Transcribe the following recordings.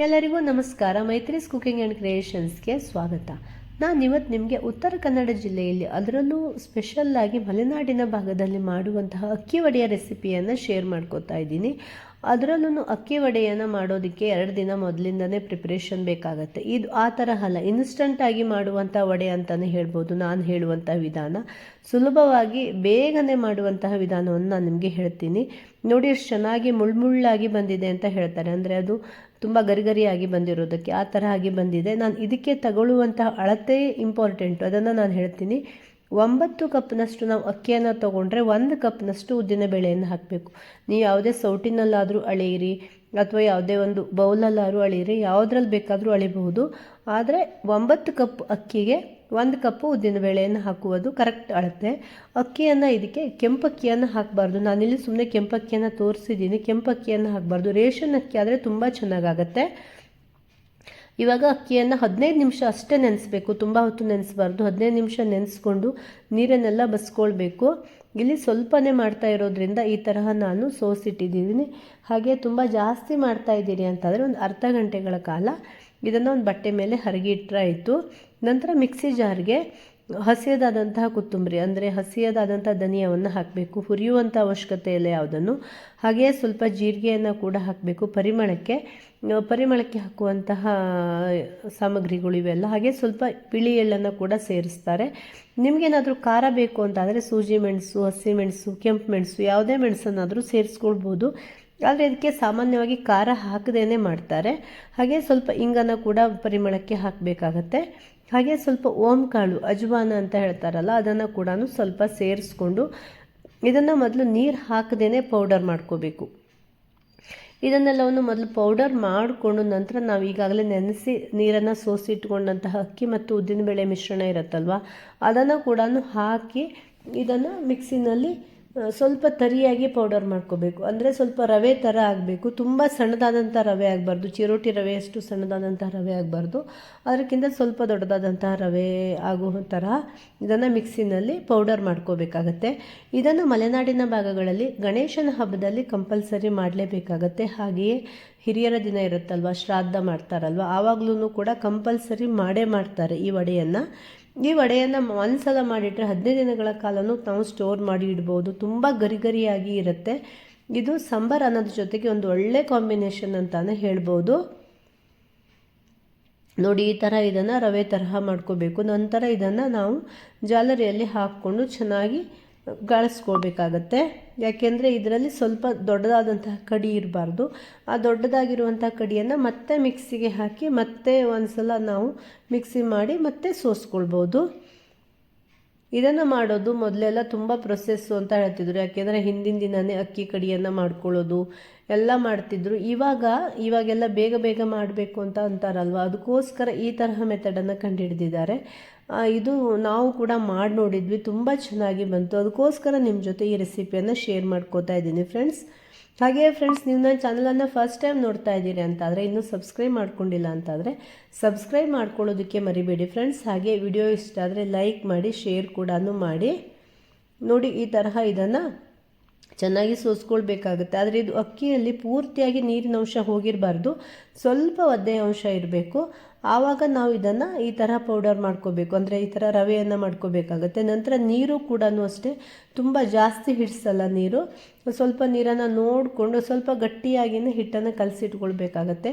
ಎಲ್ಲರಿಗೂ ನಮಸ್ಕಾರ. ಮೈತ್ರಿಸ್ cooking and ಕ್ರಿಯೇಷನ್ಸ್ಗೆ ಸ್ವಾಗತ. ನಾನು ಇವತ್ತು ನಿಮಗೆ ಉತ್ತರ ಕನ್ನಡ ಜಿಲ್ಲೆಯಲ್ಲಿ, ಅದರಲ್ಲೂ ಸ್ಪೆಷಲ್ಲಾಗಿ ಮಲೆನಾಡಿನ ಭಾಗದಲ್ಲಿ ಮಾಡುವಂತಹ ಅಕ್ಕಿ ವಡೆಯ ರೆಸಿಪಿಯನ್ನು ಶೇರ್ ಮಾಡ್ಕೋತಾ ಇದ್ದೀನಿ. ಅದರಲ್ಲೂ ಅಕ್ಕಿ ವಡೆಯನ್ನು ಮಾಡೋದಕ್ಕೆ ಎರಡು ದಿನ ಮೊದಲಿಂದನೇ ಪ್ರಿಪ್ರೇಷನ್ ಬೇಕಾಗುತ್ತೆ. ಇದು ಆ ಥರ ಅಲ್ಲ ಇನ್ಸ್ಟಂಟಾಗಿ ಮಾಡುವಂಥ ವಡೆ ಅಂತಲೇ ಹೇಳ್ಬೋದು, ನಾನು ಹೇಳುವಂಥ ವಿಧಾನ. ಸುಲಭವಾಗಿ ಬೇಗನೆ ಮಾಡುವಂತಹ ವಿಧಾನವನ್ನು ನಾನು ನಿಮಗೆ ಹೇಳ್ತೀನಿ. ನೋಡಿ, ಎಷ್ಟು ಚೆನ್ನಾಗಿ ಮುಳ್ಳುಮುಳ್ಳಾಗಿ ಬಂದಿದೆ ಅಂತ ಹೇಳ್ತಾರೆ. ಅಂದರೆ ಅದು ತುಂಬ ಗರಿಗರಿಯಾಗಿ ಬಂದಿರೋದಕ್ಕೆ ಆ ಥರ ಆಗಿ ಬಂದಿದೆ. ನಾನು ಇದಕ್ಕೆ ತಗೊಳ್ಳುವಂತಹ ಅಳತೆ ಇಂಪಾರ್ಟೆಂಟು ಅದನ್ನು ನಾನು ಹೇಳ್ತೀನಿ. ಒಂಬತ್ತು ಕಪ್ನಷ್ಟು ನಾವು ಅಕ್ಕಿಯನ್ನು ತೊಗೊಂಡ್ರೆ ಒಂದು ಕಪ್ನಷ್ಟು ಉದ್ದಿನ ಬೇಳೆಯನ್ನು ಹಾಕಬೇಕು. ನೀವು ಯಾವುದೇ ಸೌಟಿನಲ್ಲಾದರೂ ಅಳೆಯಿರಿ, ಅಥವಾ ಯಾವುದೇ ಒಂದು ಬೌಲಲ್ಲಾದರೂ ಅಳೆಯಿರಿ, ಯಾವುದ್ರಲ್ಲಿ ಬೇಕಾದರೂ ಅಳಿಬಹುದು. ಆದರೆ ಒಂಬತ್ತು ಕಪ್ ಅಕ್ಕಿಗೆ ಒಂದು ಕಪ್ಪು ಉದ್ದಿನ ಬೇಳೆಯನ್ನು ಹಾಕುವುದು ಕರೆಕ್ಟ್ ಅಳತೆ. ಅಕ್ಕಿಯನ್ನು ಇದಕ್ಕೆ ಕೆಂಪಕ್ಕಿಯನ್ನು ಹಾಕಬಾರ್ದು. ನಾನಿಲ್ಲಿ ಸುಮ್ಮನೆ ಕೆಂಪಕ್ಕಿಯನ್ನು ತೋರಿಸಿದ್ದೀನಿ. ಕೆಂಪಕ್ಕಿಯನ್ನು ಹಾಕಬಾರ್ದು. ರೇಷನ್ ಅಕ್ಕಿ ಆದರೆ ತುಂಬ ಚೆನ್ನಾಗಾಗತ್ತೆ. ಇವಾಗ ಅಕ್ಕಿಯನ್ನು ಹದಿನೈದು ನಿಮಿಷ ಅಷ್ಟೇ ನೆನೆಸ್ಬೇಕು. ತುಂಬ ಹೊತ್ತು ನೆನೆಸ್ಬಾರ್ದು. ಹದಿನೈದು ನಿಮಿಷ ನೆನೆಸ್ಕೊಂಡು ನೀರನ್ನೆಲ್ಲ ಬಸ್ಕೊಳ್ಬೇಕು. ಇಲ್ಲಿ ಸ್ವಲ್ಪನೇ ಮಾಡ್ತಾ ಇರೋದ್ರಿಂದ ಈ ತರಹ ನಾನು ಸೋಸಿಟ್ಟಿದ್ದೀನಿ. ಹಾಗೆ ತುಂಬ ಜಾಸ್ತಿ ಮಾಡ್ತಾ ಇದ್ದೀರಿ ಅಂತಂದರೆ ಒಂದು ಅರ್ಧ ಗಂಟೆಗಳ ಕಾಲ ಇದನ್ನು ಒಂದು ಬಟ್ಟೆ ಮೇಲೆ ಹರಗಿಟ್ರೆ ಆಯಿತು. ನಂತರ ಮಿಕ್ಸಿ ಜಾರ್ಗೆ ಹಸಿಯದಾದಂತಹ ಕೊತ್ತಂಬರಿ, ಅಂದರೆ ಹಸಿಯದಾದಂಥ ಧನಿಯವನ್ನು ಹಾಕಬೇಕು. ಹುರಿಯುವಂಥ ಅವಶ್ಯಕತೆ ಇಲ್ಲ ಯಾವುದನ್ನು. ಹಾಗೆಯೇ ಸ್ವಲ್ಪ ಜೀರಿಗೆಯನ್ನು ಕೂಡ ಹಾಕಬೇಕು. ಪರಿಮಳಕ್ಕೆ ಪರಿಮಳಕ್ಕೆ ಹಾಕುವಂತಹ ಸಾಮಗ್ರಿಗಳು ಇವೆಲ್ಲ. ಹಾಗೆ ಸ್ವಲ್ಪ ಬಿಳಿ ಎಳ್ಳನ್ನು ಕೂಡ ಸೇರಿಸ್ತಾರೆ. ನಿಮಗೇನಾದರೂ ಖಾರ ಬೇಕು ಅಂತಾದರೆ ಸೂಜಿ ಮೆಣಸು, ಹಸಿ ಮೆಣಸು, ಕೆಂಪು ಮೆಣಸು, ಯಾವುದೇ ಮೆಣಸನ್ನಾದರೂ ಸೇರಿಸ್ಕೊಳ್ಬೋದು. ಆದರೆ ಇದಕ್ಕೆ ಸಾಮಾನ್ಯವಾಗಿ ಖಾರ ಹಾಕದೇನೆ ಮಾಡ್ತಾರೆ. ಹಾಗೆ ಸ್ವಲ್ಪ ಇಂಗನ್ನು ಕೂಡ ಪರಿಮಳಕ್ಕೆ ಹಾಕಬೇಕಾಗತ್ತೆ. ಹಾಗೆ ಸ್ವಲ್ಪ ಓಂ ಕಾಳು, ಅಜ್ವಾನ ಅಂತ ಹೇಳ್ತಾರಲ್ಲ, ಅದನ್ನು ಕೂಡ ಸ್ವಲ್ಪ ಸೇರಿಸ್ಕೊಂಡು ಇದನ್ನು ಮೊದಲು ನೀರು ಹಾಕದೇ ಪೌಡರ್ ಮಾಡ್ಕೋಬೇಕು. ಇದನ್ನೆಲ್ಲವನ್ನು ಮೊದಲು ಪೌಡರ್ ಮಾಡಿಕೊಂಡು ನಂತರ ನಾವು ಈಗಾಗಲೇ ನೆನೆಸಿ ನೀರನ್ನು ಸೋಸಿ ಇಟ್ಕೊಂಡಂತಹ ಅಕ್ಕಿ ಮತ್ತು ಉದ್ದಿನಬೇಳೆ ಮಿಶ್ರಣ ಇರುತ್ತಲ್ವ, ಅದನ್ನು ಕೂಡ ಹಾಕಿ ಇದನ್ನು ಮಿಕ್ಸಿನಲ್ಲಿ ಸ್ವಲ್ಪ ತರಿಯಾಗಿ ಪೌಡರ್ ಮಾಡ್ಕೋಬೇಕು. ಅಂದರೆ ಸ್ವಲ್ಪ ರವೆ ಥರ ಆಗಬೇಕು. ತುಂಬ ಸಣ್ಣದಾದಂಥ ರವೆ ಆಗಬಾರ್ದು. ಚಿರೋಟಿ ರವೆಯಷ್ಟು ಸಣ್ಣದಾದಂಥ ರವೆ ಆಗಬಾರ್ದು. ಅದಕ್ಕಿಂತ ಸ್ವಲ್ಪ ದೊಡ್ಡದಾದಂಥ ರವೆ ಆಗೋ ಥರ ಇದನ್ನು ಮಿಕ್ಸಿನಲ್ಲಿ ಪೌಡರ್ ಮಾಡ್ಕೋಬೇಕಾಗತ್ತೆ. ಇದನ್ನು ಮಲೆನಾಡಿನ ಭಾಗಗಳಲ್ಲಿ ಗಣೇಶನ ಹಬ್ಬದಲ್ಲಿ ಕಂಪಲ್ಸರಿ ಮಾಡಲೇಬೇಕಾಗತ್ತೆ. ಹಾಗೆಯೇ ಹಿರಿಯರ ದಿನ ಇರುತ್ತಲ್ವ? ಶ್ರಾದ್ದ ಮಾಡ್ತಾರಲ್ವ? ಆವಾಗಲೂ ಕೂಡ ಕಂಪಲ್ಸರಿ ಮಾಡೇ ಮಾಡ್ತಾರೆ ಈ ವಡೆಯನ್ನು. ಈ ವಡೆಯನ್ನು ಒಂದ್ಸಲ ಮಾಡಿಟ್ರೆ ಹದಿನೈದು ದಿನಗಳ ಕಾಲನೂ ನಾವು ಸ್ಟೋರ್ ಮಾಡಿ ಇಡ್ಬೋದು. ತುಂಬ ಗರಿ ಗರಿಯಾಗಿ ಇರುತ್ತೆ. ಇದು ಸಾಂಬಾರ್ ಅನ್ನೋದ್ರ ಜೊತೆಗೆ ಒಂದು ಒಳ್ಳೆ ಕಾಂಬಿನೇಷನ್ ಅಂತಲೇ ಹೇಳ್ಬೋದು. ನೋಡಿ, ಈ ಥರ ಇದನ್ನು ರವೆ ತರಹ ಮಾಡ್ಕೋಬೇಕು. ನಂತರ ಇದನ್ನು ನಾವು ಜಾಲರಿಯಲ್ಲಿ ಹಾಕ್ಕೊಂಡು ಚೆನ್ನಾಗಿ ಗಾಳಿಸ್ಕೊಳ್ಬೇಕಾಗತ್ತೆ. ಯಾಕೆಂದರೆ ಇದರಲ್ಲಿ ಸ್ವಲ್ಪ ದೊಡ್ಡದಾದಂತಹ ಕಡಿ ಇರಬಾರ್ದು. ಆ ದೊಡ್ಡದಾಗಿರುವಂಥ ಕಡಿಯನ್ನು ಮತ್ತೆ ಮಿಕ್ಸಿಗೆ ಹಾಕಿ ಮತ್ತೆ ಒಂದು ಸಲ ನಾವು ಮಿಕ್ಸಿ ಮಾಡಿ ಮತ್ತೆ ಸೋಸ್ಕೊಳ್ಬೋದು. ಇದನ್ನು ಮಾಡೋದು ಮೊದಲೆಲ್ಲ ತುಂಬ ಪ್ರೊಸೆಸ್ಸು ಅಂತ ಹೇಳ್ತಿದ್ರು. ಯಾಕೆಂದರೆ ಹಿಂದಿನ ದಿನವೇ ಅಕ್ಕಿ ಕಡಿಯನ್ನು ಮಾಡ್ಕೊಳ್ಳೋದು ಎಲ್ಲ ಮಾಡ್ತಿದ್ರು. ಇವಾಗ, ಇವಾಗೆಲ್ಲ ಬೇಗ ಬೇಗ ಮಾಡಬೇಕು ಅಂತ ಅಂತಾರಲ್ವ? ಅದಕ್ಕೋಸ್ಕರ ಈ ತರಹ ಮೆಥಡನ್ನು ಕಂಡುಹಿಡಿದಿದ್ದಾರೆ ಇದು ನಾವು ಕೂಡ ಮಾಡಿ ನೋಡಿದ್ವಿ. ತುಂಬ ಚೆನ್ನಾಗಿ ಬಂತು. ಅದಕ್ಕೋಸ್ಕರ ನಿಮ್ಮ ಜೊತೆ ಈ ರೆಸಿಪಿಯನ್ನು ಶೇರ್ ಮಾಡ್ಕೋತಾ ಇದ್ದೀನಿ ಫ್ರೆಂಡ್ಸ್ ಹಾಗೆ ಫ್ರೆಂಡ್ಸ್ ನೀವು ನನ್ನ ಚಾನಲನ್ನು ಫಸ್ಟ್ ಟೈಮ್ ನೋಡ್ತಾ ಇದ್ದೀರಿ ಅಂತಾದರೆ, ಇನ್ನೂ ಸಬ್ಸ್ಕ್ರೈಬ್ ಮಾಡ್ಕೊಂಡಿಲ್ಲ ಅಂತಾದರೆ ಸಬ್ಸ್ಕ್ರೈಬ್ ಮಾಡ್ಕೊಳ್ಳೋದಕ್ಕೆ ಮರಿಬೇಡಿ ಫ್ರೆಂಡ್ಸ್ ಹಾಗೆ ವಿಡಿಯೋ ಇಷ್ಟ ಆದರೆ ಲೈಕ್ ಮಾಡಿ ಶೇರ್ ಕೂಡ ಮಾಡಿ. ನೋಡಿ, ಈ ತರಹ ಇದನ್ನು ಚೆನ್ನಾಗಿ ಸೋಸ್ಕೊಳ್ಬೇಕಾಗುತ್ತೆ. ಆದರೆ ಇದು ಅಕ್ಕಿಯಲ್ಲಿ ಪೂರ್ತಿಯಾಗಿ ನೀರಿನ ಅಂಶ ಹೋಗಿರಬಾರ್ದು. ಸ್ವಲ್ಪ ಒದ್ದೆ ಅಂಶ ಇರಬೇಕು. ಆವಾಗ ನಾವು ಇದನ್ನು ಈ ಥರ ಪೌಡರ್ ಮಾಡ್ಕೋಬೇಕು. ಅಂದರೆ ಈ ಥರ ರವೆಯನ್ನು ಮಾಡ್ಕೋಬೇಕಾಗತ್ತೆ. ನಂತರ ನೀರು ಕೂಡ ಅಷ್ಟೇ. ತುಂಬ ಜಾಸ್ತಿ ಹಿಡಿಸಲ್ಲ ನೀರು. ಸ್ವಲ್ಪ ನೀರನ್ನು ನೋಡಿಕೊಂಡು ಸ್ವಲ್ಪ ಗಟ್ಟಿಯಾಗಿಯೇ ಹಿಟ್ಟನ್ನು ಕಲಸಿಟ್ಕೊಳ್ಬೇಕಾಗತ್ತೆ.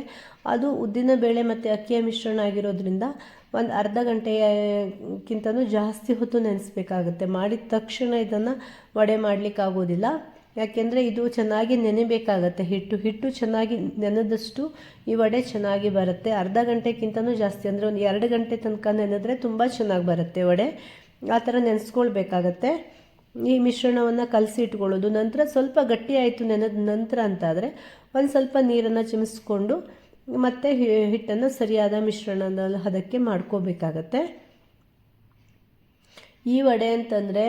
ಅದು ಉದ್ದಿನ ಬೇಳೆ ಮತ್ತು ಅಕ್ಕಿಯ ಮಿಶ್ರಣ ಆಗಿರೋದ್ರಿಂದ ಒಂದು ಅರ್ಧ ಗಂಟೆಯಕ್ಕಿಂತನೂ ಜಾಸ್ತಿ ಹೊತ್ತು ನೆನೆಸ್ಬೇಕಾಗತ್ತೆ. ಮಾಡಿದ ತಕ್ಷಣ ಇದನ್ನು ವಡೆ ಮಾಡಲಿಕ್ಕಾಗೋದಿಲ್ಲ. ಯಾಕೆಂದರೆ ಇದು ಚೆನ್ನಾಗಿ ನೆನೆಬೇಕಾಗತ್ತೆ. ಹಿಟ್ಟು ಹಿಟ್ಟು ಚೆನ್ನಾಗಿ ನೆನೆದಷ್ಟು ಈ ವಡೆ ಚೆನ್ನಾಗಿ ಬರುತ್ತೆ. ಅರ್ಧ ಗಂಟೆಗಿಂತನೂ ಜಾಸ್ತಿ, ಅಂದರೆ ಒಂದು ಎರಡು ಗಂಟೆ ತನಕ ನೆನೆದ್ರೆ ತುಂಬ ಚೆನ್ನಾಗಿ ಬರುತ್ತೆ ವಡೆ. ಆ ಥರ ನೆನೆಸ್ಕೊಳ್ಬೇಕಾಗತ್ತೆ. ಈ ಮಿಶ್ರಣವನ್ನು ಕಲಸಿ ಇಟ್ಕೊಳ್ಳೋದು. ನಂತರ ಸ್ವಲ್ಪ ಗಟ್ಟಿ ಆಯಿತು ನೆನೆದ ನಂತರ ಅಂತಾದರೆ ಒಂದು ಸ್ವಲ್ಪ ನೀರನ್ನು ಚಿಮಿಸ್ಕೊಂಡು ಮತ್ತೆ ಹಿಟ್ಟನ್ನು ಸರಿಯಾದ ಮಿಶ್ರಣದ ಹದಕ್ಕೆ ಮಾಡ್ಕೋಬೇಕಾಗತ್ತೆ. ಈ ವಡೆ ಅಂತಂದರೆ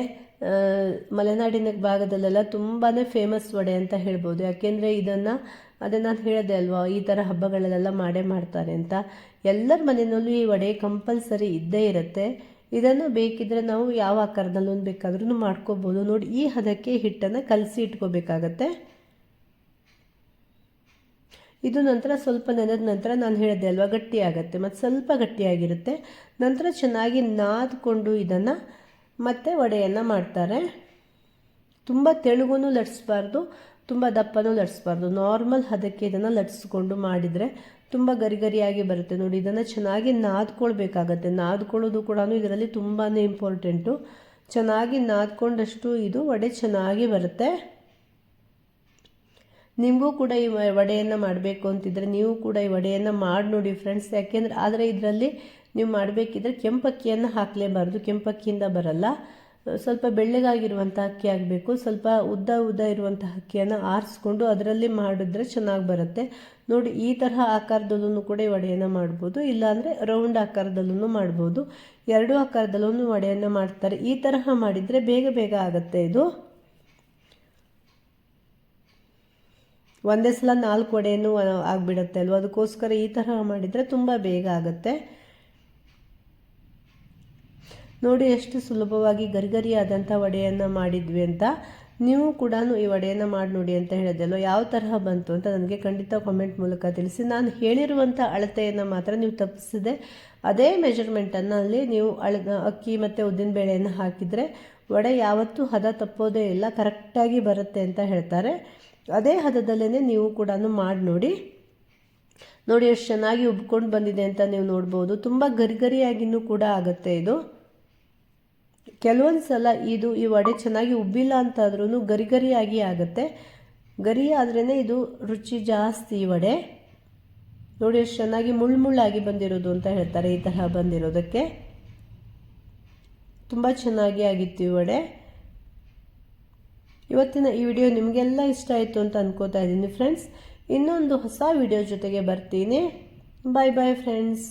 ಮಲೆನಾಡಿನ ಭಾಗದಲ್ಲೆಲ್ಲ ತುಂಬಾ ಫೇಮಸ್ ವಡೆ ಅಂತ ಹೇಳ್ಬೋದು. ಯಾಕೆಂದರೆ ಇದನ್ನು, ಅದೇ ನಾನು ಹೇಳಿದೆ ಅಲ್ವಾ, ಈ ಥರ ಹಬ್ಬಗಳಲ್ಲೆಲ್ಲ ಮಾಡೇ ಮಾಡ್ತಾರೆ ಅಂತ. ಎಲ್ಲರ ಮನೆಯಲ್ಲೂ ಈ ವಡೆ ಕಂಪಲ್ಸರಿ ಇದ್ದೇ ಇರುತ್ತೆ. ಇದನ್ನು ಬೇಕಿದ್ರೆ ನಾವು ಯಾವ ಆಕಾರದಲ್ಲೂ ಬೇಕಾದ್ರೂ ಮಾಡ್ಕೋಬೋದು. ನೋಡಿ, ಈ ಹದಕ್ಕೆ ಹಿಟ್ಟನ್ನು ಕಲಸಿ ಇಟ್ಕೋಬೇಕಾಗತ್ತೆ. ಇದು ನಂತರ ಸ್ವಲ್ಪ ನೆನೆದ ನಂತರ ನಾನು ಹೇಳಿದೆ ಅಲ್ವಾ, ಗಟ್ಟಿಯಾಗತ್ತೆ. ಮತ್ತು ಸ್ವಲ್ಪ ಗಟ್ಟಿಯಾಗಿರುತ್ತೆ. ನಂತರ ಚೆನ್ನಾಗಿ ನಾದ್ಕೊಂಡು ಇದನ್ನು ಮತ್ತೆ ವಡೆಯನ್ನು ಮಾಡ್ತಾರೆ. ತುಂಬ ತೆಳುಗೂ ಲಟ್ಸ್ಬಾರ್ದು, ತುಂಬ ದಪ್ಪನೂ ಲಟ್ಸ್ಬಾರ್ದು. ನಾರ್ಮಲ್ ಹದಕ್ಕೆ ಇದನ್ನು ಲಟ್ಸ್ಕೊಂಡು ಮಾಡಿದರೆ ತುಂಬ ಗರಿ ಗರಿಯಾಗಿ ಬರುತ್ತೆ. ನೋಡಿ, ಇದನ್ನು ಚೆನ್ನಾಗಿ ನಾದ್ಕೊಳ್ಬೇಕಾಗತ್ತೆ. ನಾದ್ಕೊಳ್ಳೋದು ಕೂಡ ಇದರಲ್ಲಿ ತುಂಬಾ ಇಂಪಾರ್ಟೆಂಟು ಚೆನ್ನಾಗಿ ನಾದ್ಕೊಂಡಷ್ಟು ಇದು ವಡೆ ಚೆನ್ನಾಗಿ ಬರುತ್ತೆ. ನಿಮಗೂ ಕೂಡ ಈ ವಡೆಯನ್ನು ಮಾಡಬೇಕು ಅಂತಿದ್ರೆ ನೀವು ಕೂಡ ಈ ವಡೆಯನ್ನು ಮಾಡಿ ನೋಡಿ ಫ್ರೆಂಡ್ಸ್ ಯಾಕೆಂದರೆ ಆದರೆ ಇದರಲ್ಲಿ ನೀವು ಮಾಡಬೇಕಿದ್ರೆ ಕೆಂಪಕ್ಕಿಯನ್ನು ಹಾಕಲೇಬಾರ್ದು. ಕೆಂಪಕ್ಕಿಯಿಂದ ಬರಲ್ಲ. ಸ್ವಲ್ಪ ಬೆಳ್ಳಗಾಗಿರುವಂಥ ಅಕ್ಕಿ ಆಗಬೇಕು. ಸ್ವಲ್ಪ ಉದ್ದ ಉದ್ದ ಇರುವಂಥ ಅಕ್ಕಿಯನ್ನು ಆರಿಸ್ಕೊಂಡು ಅದರಲ್ಲಿ ಮಾಡಿದ್ರೆ ಚೆನ್ನಾಗಿ ಬರುತ್ತೆ. ನೋಡಿ, ಈ ತರಹ ಆಕಾರದಲ್ಲೂ ಕೂಡ ವಡೆಯನ್ನು ಮಾಡ್ಬೋದು. ಇಲ್ಲಾಂದರೆ ರೌಂಡ್ ಆಕಾರದಲ್ಲೂ ಮಾಡ್ಬೋದು. ಎರಡು ಆಕಾರದಲ್ಲೂ ವಡೆಯನ್ನು ಮಾಡ್ತಾರೆ. ಈ ತರಹ ಮಾಡಿದರೆ ಬೇಗ ಬೇಗ ಆಗುತ್ತೆ ಇದು. ಒಂದೇ ಸಲ ನಾಲ್ಕು ವಡೆಯನ್ನು ಆಗಿಬಿಡುತ್ತೆ ಅಲ್ವ? ಅದಕ್ಕೋಸ್ಕರ ಈ ತರಹ ಮಾಡಿದರೆ ತುಂಬ ಬೇಗ ಆಗುತ್ತೆ. ನೋಡಿ ಎಷ್ಟು ಸುಲಭವಾಗಿ ಗರಿಗರಿಯಾದಂಥ ವಡೆಯನ್ನು ಮಾಡಿದ್ವಿ ಅಂತ. ನೀವು ಕೂಡ ಈ ವಡೆಯನ್ನು ಮಾಡಿ ನೋಡಿ ಅಂತ ಹೇಳಿದೆಲ್ಲ ಯಾವ ತರಹ ಬಂತು ಅಂತ ನನಗೆ ಖಂಡಿತ ಕಾಮೆಂಟ್ ಮೂಲಕ ತಿಳಿಸಿ. ನಾನು ಹೇಳಿರುವಂಥ ಅಳತೆಯನ್ನು ಮಾತ್ರ ನೀವು ತಪ್ಪಿಸಿದೆ ಅದೇ ಮೆಜರ್ಮೆಂಟನ್ನು ಅಲ್ಲಿ ನೀವು ಅಳ ಅಕ್ಕಿ ಮತ್ತು ಉದ್ದಿನ ಬೇಳೆಯನ್ನು ಹಾಕಿದರೆ ವಡೆ ಯಾವತ್ತೂ ಹದ ತಪ್ಪೋದೇ ಇಲ್ಲ ಕರೆಕ್ಟಾಗಿ ಬರುತ್ತೆ ಅಂತ ಹೇಳ್ತಾರೆ. ಅದೇ ಹದದಲ್ಲೇ ನೀವು ಕೂಡ ಮಾಡಿ ನೋಡಿ. ನೋಡಿ ಎಷ್ಟು ಚೆನ್ನಾಗಿ ಉಬ್ಕೊಂಡು ಬಂದಿದೆ ಅಂತ ನೀವು ನೋಡ್ಬೋದು. ತುಂಬ ಗರಿಗರಿಯಾಗಿನೂ ಕೂಡ ಆಗುತ್ತೆ ಇದು. ಕೆಲವೊಂದು ಸಲ ಇದು ಈ ವಡೆ ಚೆನ್ನಾಗಿ ಉಬ್ಬಿಲ್ಲ ಅಂತಾದ್ರೂ ಗರಿ ಗರಿಯಾಗಿ ಆಗುತ್ತೆ. ಗರಿ ಆದ್ರೇ ಇದು ರುಚಿ ಜಾಸ್ತಿ ಈ ವಡೆ. ನೋಡಿ ಎಷ್ಟು ಚೆನ್ನಾಗಿ ಮುಳ್ಳು ಮುಳ್ಳಾಗಿ ಬಂದಿರೋದು ಅಂತ ಹೇಳ್ತಾರೆ ಈ ತರಹ ಬಂದಿರೋದಕ್ಕೆ. ತುಂಬ ಚೆನ್ನಾಗಿ ಆಗಿತ್ತು ಈ ವಡೆ. ಇವತ್ತಿನ ಈ ವಿಡಿಯೋ ನಿಮಗೆಲ್ಲ ಇಷ್ಟ ಆಯಿತು ಅಂತ ಅನ್ಕೋತಾ ಇದ್ದೀನಿ ಫ್ರೆಂಡ್ಸ್. ಇನ್ನೊಂದು ಹೊಸ ವಿಡಿಯೋ ಜೊತೆಗೆ ಬರ್ತೀನಿ. ಬಾಯ್ ಬಾಯ್ ಫ್ರೆಂಡ್ಸ್